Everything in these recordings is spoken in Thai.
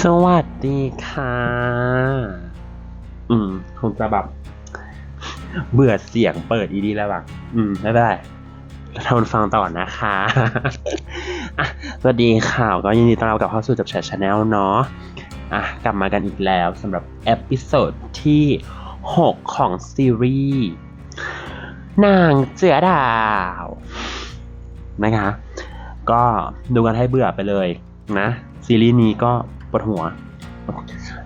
สวัสดีค่ะ อืม คงจะแบบ เบื่อเสียงเปิดอีดีแล้วแบบอืม ไม่เป็นไรทนฟังต่อนะคะอะสวัสดีค่ะก็ยินดีต้อนรับกับเข้าสู่จับแชร์ชาแนลเนาะ อะ กลับมากันอีกแล้วสำหรับเอพิโซดที่ 6 ของซีรีส์ นางเจือดาว นะคะ ก็ดูกันให้เบื่อไปเลยนะซีรีส์นี้ก็ ปวดหัว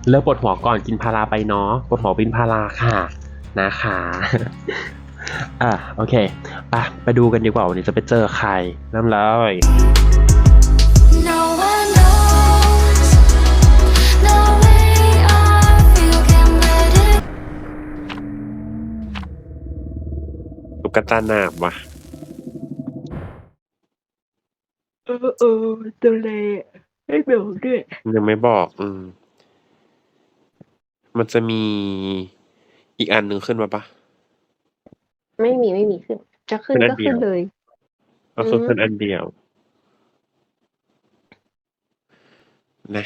เลิกปวดหัวก่อนกินพาราไปเนาะปวดหัวกินพาราค่ะนะคะอะโอเคไปไปดูกันดีกว่าวันนี้จะไปเจอใครเริ่มเลย No one knows the way I feel. Can't let it ตุ๊กตาหนาบว่ะ เออเออตัวเลให้เบลด้วยยังไม่บอก อืม มันจะมีอีกอันหนึ่งขึ้นมาปะ ไม่มีไม่มีขึ้น จะขึ้นขึ้นอัก็นเดียว ขึ้นเลย ก็คืออืมขึ้นอันเดียว นะ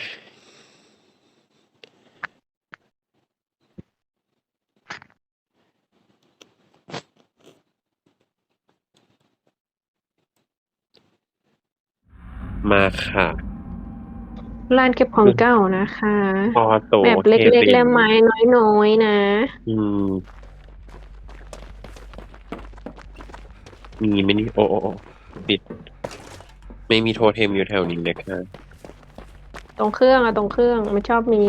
มาค่ะ ร้านเก็บของเก่านะคะออโตแบบเล็กทๆนและไม้น้อยๆนะ อืม มีไหมนี่โอ้โอ้โอ้ปิด ไม่มีโทเทมอยู่แถวนี้เลยค่ะตรงเครื่องอะตรงเครื่องมันชอบมี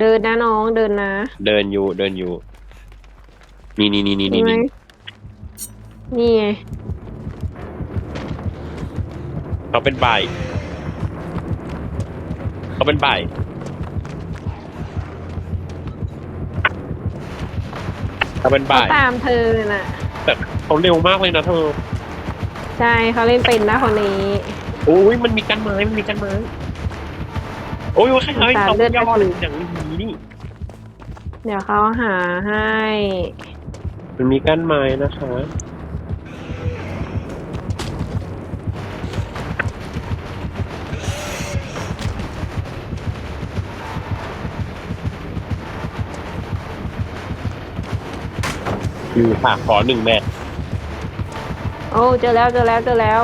เดินนะน้องเดินนะ เดินอยู่เดินอยู่ นี่นี่นี่นี่ใช่นี่ไหมนี่นี่ไงเขาเป็นใบาย เขาเป็นใบายเขาเป็นใบาเขายตามเธอน่ะ แต่เขาเร็วมากเลยนะเธอ ใช่เขาเล่นเป็นนะคนนี้ โอ้ยมันมีกันไม้มันมีกันไม้โอ้ยว่าใครให้เขาย่อเลยอย่างนี้นี่ เดี๋ยวเขาหาให้ มันมีกั้นไม้นะคะ อยู่ค่ะขอหนึ่งแมทโอ้เจอแล้วเจอแล้วเจอแล้ว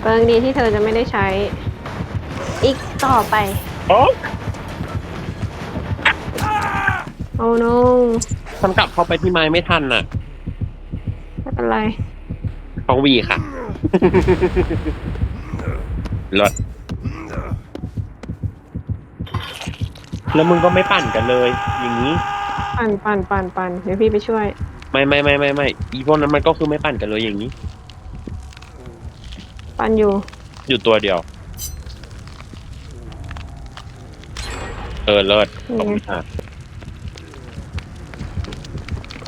เปิงดีที่เธอจะไม่ได้ใช้ อีกต่อไป โอ้โอ้โนฉันกลับเข้าไปที่ไม้ไม่ทันน่ะ ไม่เป็นไรท้องวีค่ะ รถ แล้วมึงก็ไม่ปั่นกันเลย อย่างนี้ ปั่นปั่นปั่นปั่นเดี๋ยวพี่ไปช่วย ไม่ไม่ไม่ไม่ไม่อีพวกนั้นมันก็คือไม่ปั่นกันเลยอย่างนี้ ปั่นอยู่อยู่ตัวเดียว เออเลิศขอบคุณค่ะ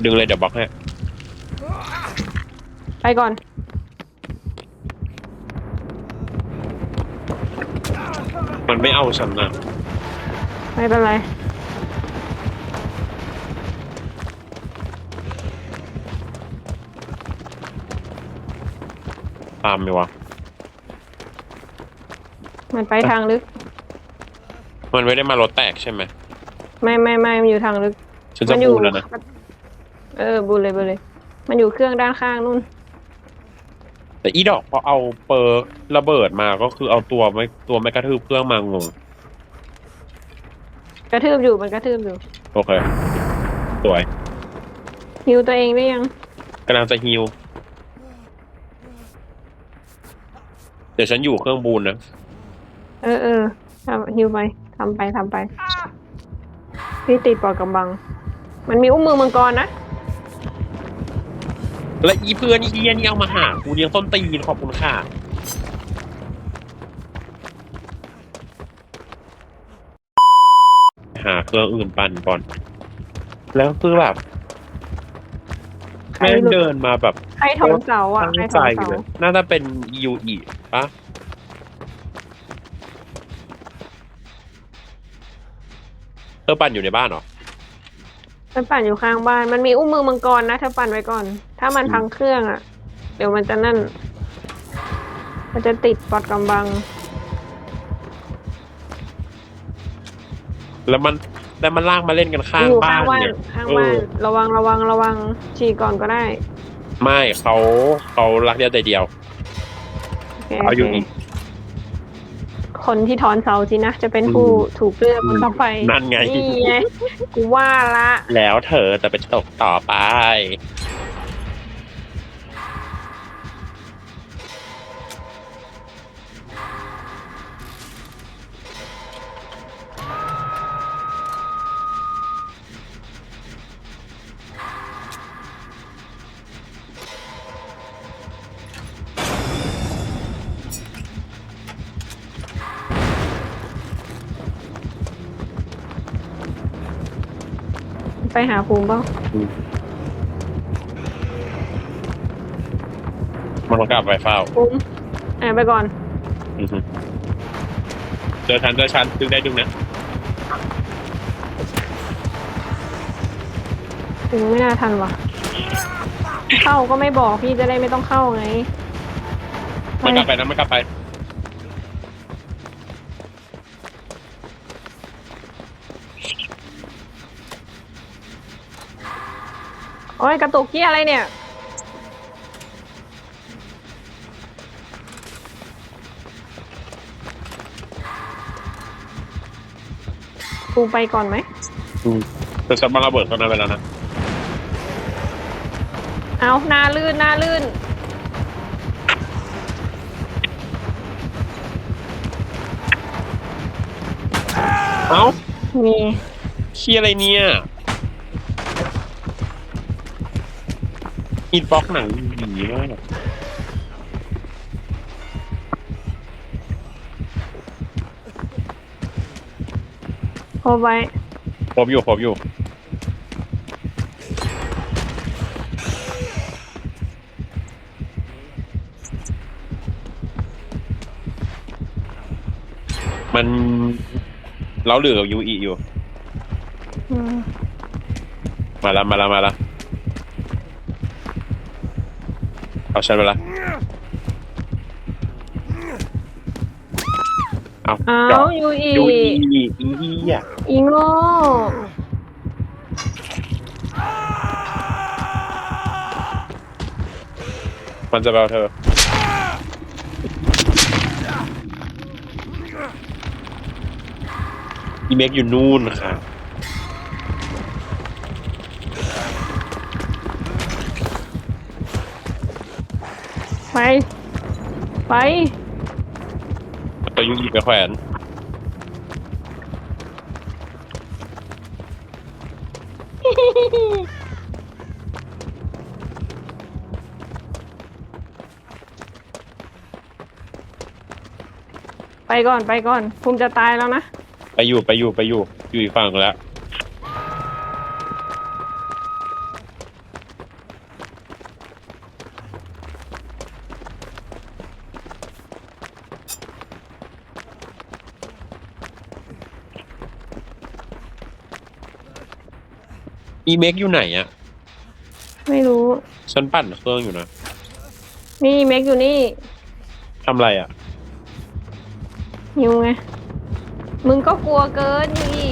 ดึงเลยเดี๋ยวบล็อกให้ไปก่อน มันไม่เอาฉันนะไม่เป็นไร ตามไหมวะ มันไปทางลึก มันไม่ได้มารถแตกใช่ไหมไม่ไม่ไม่มันอยู่ทางลึก ฉันจะมัอยู่พูดแล้วนะ เออบูเลยบูเลย มันอยู่เครื่องด้านข้างนู่น แต่อีดอกพอเอาเปอร์ระเบิดมาก็คือเอาตัวไม่ตัวไม่กระทืบเครื่องมางง กระทืบอยู่มันกระทืบอยู่โอเค สวยฮิวตัวเองได้ยังกำลังจะฮิว เดี๋ยวฉันอยู่เครื่องบูนนะ เออเออทำฮิวไปทำไปทำไป พี่ติดปอดกำบัง มันมีอุ้มมือมังกรนะ และอีเพื่อนอีเดียนี่เอามาหากูเลี้ยงต้นตีนขอบคุณค่ะ หาเครื่องอื่นปั่นก่อน แล้วคือแบบใครแม่งหลุดเดินมาแบบใครถอนเสาอะตั้งใครถใจอนเสาเลยน่าจะเป็นยูอี ปะเธอปั่นอยู่ในบ้านเหรอ มันปั่นอยู่ข้างบ้าน มันมีอุ้มมือมังกรนะเธอปั่นไว้ก่อน ถ้ามันพังเครื่องอะ เดี๋ยวมันจะนั่น มันจะติดปอดกำบัง แล้วมันแล้วมันลากมาเล่นกันข้างอยู่บ้าข้างนบ้านเนี่ยข้างเอบ้าอนระวังระวังระวังฉีกก่อนก็ได้ ไม่เขาเขารักเดียวใจเดียวโอ เคเอาอยู่โคนี่คนที่ถอนเสาสินะ จะเป็นผู้อืมถูกเลือกคนต่อไปนั่นไง นี่ไงกูว่าละ แล้วเธอจะเป็นตกต่อไป ไปหาภูมิเปล่ามันต้องกลับไปเฝ้าภูมิอ่าไปก่อน อือฮึเจอฉันเจอฉันดึงได้ดึงนะถึงไม่น่าทันว่ะเข้าก็ไม่บอกพี่จะได้ไม่ต้องเข้าไง มันกลับไปนะมันกลับไป โอ้ยกระตุกที่อะไรเนี่ยภูมิไปก่อนไหม แต่ฉันมาระเบิดตอนนั้นไปแล้วนะเอาหน้าลื่นหน้าลื่น เอ้ามีเคียอะไรเนี่ย อินบ็อกหนังดีมากโคไว้ครบอยู่ครบอยู่ มันเราเหลือกับยูอีอยู่ อืมมาแล้วมาแล้วมาแล้ว เอาฉันไปละเอาเอาจาะยูอียูอีอีอีอะอีโง่มันจะไปเอาเธอ อีเมกอยู่นู่นค่ะ ไป ไปตัวยูอีไปแขวนไปก่อนไปก่อนภูมิจะตายแล้วนะ ไปอยู่ไปอยู่ไปอยู่อยู่อีกฝั่งแล้ว อีเมกอยู่ไหนอะไม่รู้ ฉันปั่นเครื่องอยู่นะนี่เมกอยู่นี่ทำไรอะหิวไง มึงก็กลัวเกินยูอี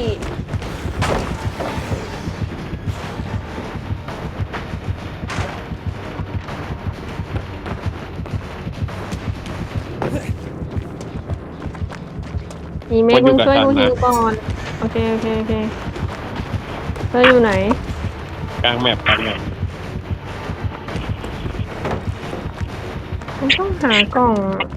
อีเมกมึงช่วยกูหิวก่อน โอเค โอเค โอเค เธออยู่ไหน กลางแมปกลางแมปมันต้องหากล่องอะ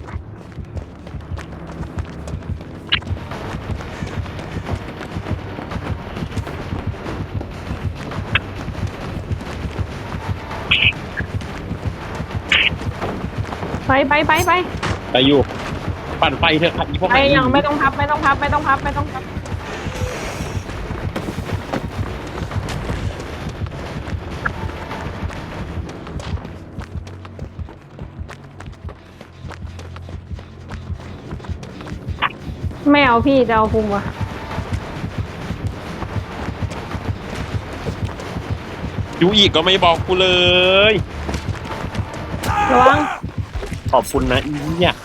ไปไปไปไปไปอยู่ ปั่นไฟเถอะครับอีพวกไปไหนยังไม่ต้องพับไม่ต้องพับไม่ต้องพับไม่ต้องพับ ไม่เอาพี่จะเอาพุงวะยูอีกก็ไม่บอกกูเลย ระวังขอบคุณนะอีเนี่ย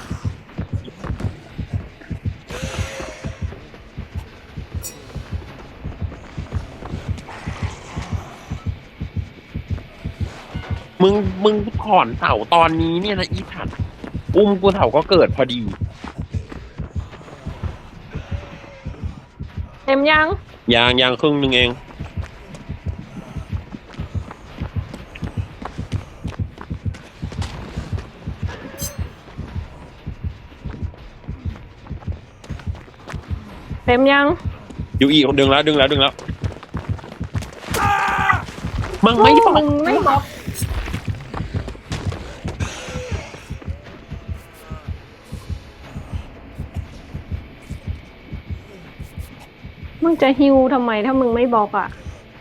มึง มึงถอนเสาตอนนี้เนี่ยนะอีถัดอุ้มกูเถาก็เกิดพอดี เต็มยัง ยางยางครึ่งหนึ่งเอง เต็มยัง อยู่อีกดึงแล้วดึงแล้วดึงแล้วมึงไม่บอกมึงไม่บอก มึงจะฮิวทำไมถ้ามึงไม่บอกอะ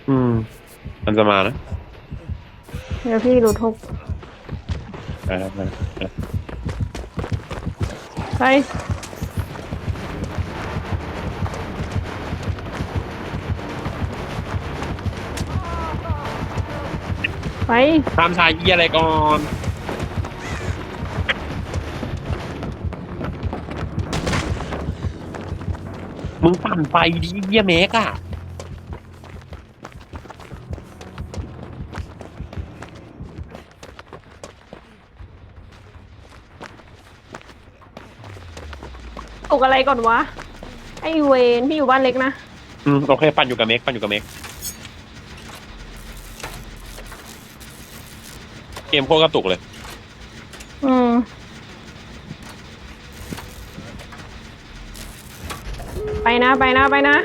อืม มันจะมานะเดี๋ยวพี่รู้ทุกไปแล้วไปแล้วไปไป ตามชายเยี่ยอะไรก่อน มึงปั่นไฟดิเยี่ยเมกอะตกอะไรก่อนวะ ไอเวนพี่อยู่บ้านเล็กนะ อืมโอเคปั่นอยู่กับเมกปั่นอยู่กับเมกเกมโคตรกระตุกเลย อืม ไป นะไปนะไปนะ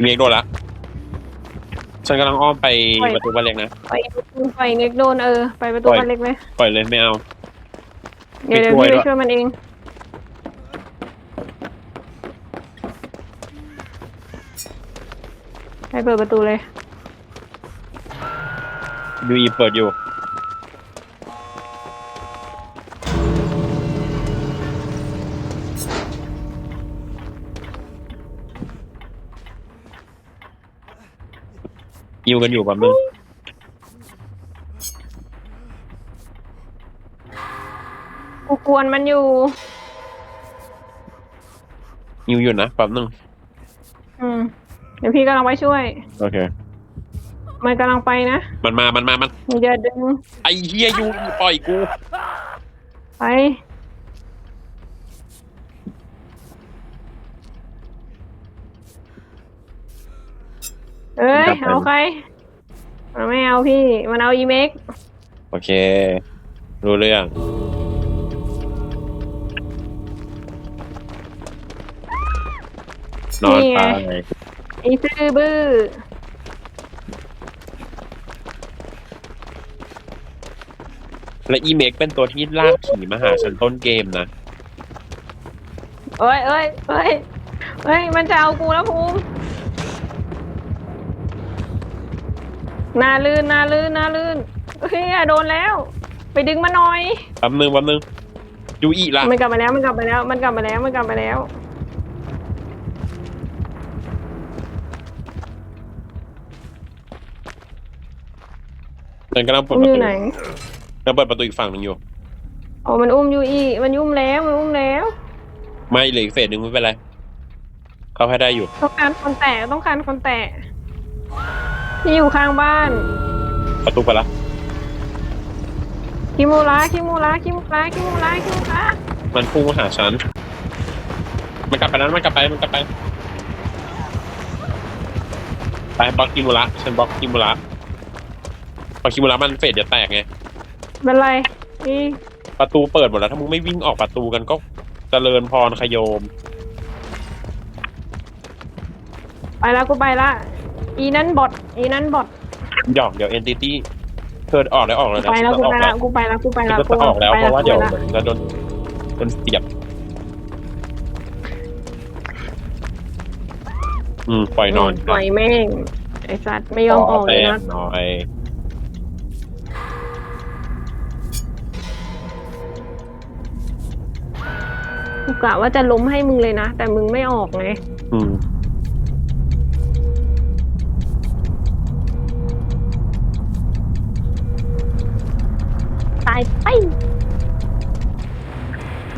เมกโดนละฉันกำลังอ้อมไปปล่อย ประตูบ้านเล็กนะไปไปเน็กโดนเออไปประตูปล่อยบ้านเล็กเลยปล่อยเลยไม่เอา เดี๋ยวเดี๋ยวไปช่วยพี่ไปด้วยช่วยมันเองไปเปิดประตูเลยดูอีเปิดอยู่ ยิวกันอยู่แบบนึงกูกวนมันอยู่ ยิวอยู่นะแป๊บนึงอืม เดี๋ยวพี่กำลังไปช่วย โอเค มันกำลังไปนะมันมา มันมา มันอย่าดึง ไอ้เฮียยูปล่อยกู ไป เอ้ยกลับไป เอาใครมันไม่เอาพี่ มันเอาอีเมกโอเค รู้เรื่อง นอนไปไอีซื่อบื้อและอีเมกเป็นตัวที่ลากผีมาหาฉันต้นเกมนะ เอ้ยเอ้ยเอ้ยเอ้ยมันจะเอากูแล้วภูมิ หนาลื่นหนาลื่นหนาลื่นเฮ้ยโดนแล้ว ไปดึงมาหน่อย แป๊บนึงแป๊บนึงยูอีล่ะ มันกลับมาแล้วมันกลับมาแล้วมันกลับมาแล้วมันกลับมาแล้วฉันกำลังเปิดอุ้มปอระยู่ตูไหนกำลังเปิดประตูอีกฝั่งหนึ่งอยู่อ๋อมันอุ้มอยู่อีมันอุ้มแล้วมันอุ้มแล้ว ไม่เหลืออีกเฟสหนึ่งไม่เป็นไร เข้าให้ได้อยู่ ต้องการคนแตะต้องการคนแตะ ที่อยู่ข้างบ้าน ประตูไปละคิมูระคิมูระคิมูระคิมูระคิมูระมันพุ่งมาหาฉัน มันกลับไปนั้นมันกลับไป มันกลับไป ไปบล็อกคิมุระฉันบล็อกคิมุระพอคิมุระมันเฟสจะแตกไง เป็นไรนี่ประตูเปิดหมดแล้ว ถ้ามึงไม่วิ่งออกประตูกันก็เจริญพรขโยม ไปแล้วกูไปละ อีนั้นบอทอีนั้นบอทหยอกเดี๋ยวเอนติตี้เธอออกแล้วออกแล้วนะไปแล้วกูฉันไปจะอละอกกูไปละกูไปฉัละนจะออกแล้วไปเพราะว่ากูเดี๋ยวไปละมันจะโดนโดนเสียบอืมปล่อยนอนปล่อยแม่งไอสัตว์ไม่ยอมออกเลยแต้นะมหน่อยกูกะว่าจะล้มให้มึงเลยนะ แต่มึงไม่ออกไงอืม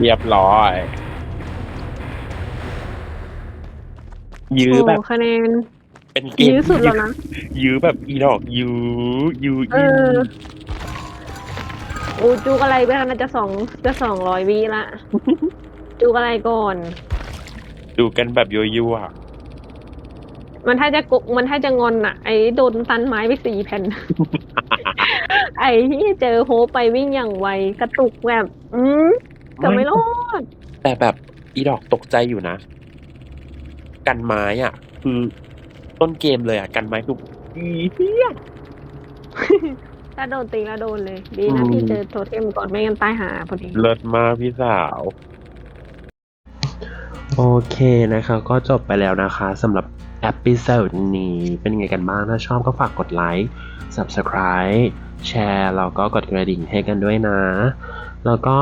เรียบร้อย ยื้อโอ้แบบคะแนนเป็นเกมยื้อสุดแล้วนะ ยื้อแบบอีดอกยื้อยื้อเออโอ้จูกอะไรไปแล้วน่าจะสองจะสองร้อยวิละ จูกอะไรก่อน ดูกันแบบยั่วมันถ้าจะกกมันถ้าจะงอนอะ ไอ้โดนตันไม้ไปสี่แผ่น ไอ้ที่เจอโฮปไปวิ่งอย่างไวกระตุกแบบ อืม จะไม่รอดๆแต่แบบอีดอกตกใจอยู่นะ กันไม้อะ คือต้นเกมเลยอะ กันไม้คืออีเหี้ย ถ้าโดนตีก็โดนเลย ดีอืนะมที่เจอโทเทมก่อนไม่งั้นตายหาพอดี เลิศมากพี่สาว โอเคนะคะก็จบไปแล้วนะคะสำหรับเอพิโซดนี้เป็นไงกันบ้าง ถ้าชอบก็ฝากกดไลค์ Subscribe แชร์แล้วก็กดกระดิ่งให้กันด้วยนะ แล้วก็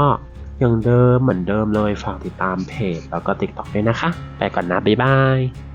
อย่างเดิมเหมือนเดิมเลยฝากติดตามเพจแล้วก็ TikTok ด้วยนะคะ ไปก่อนนะ บ๊ายบาย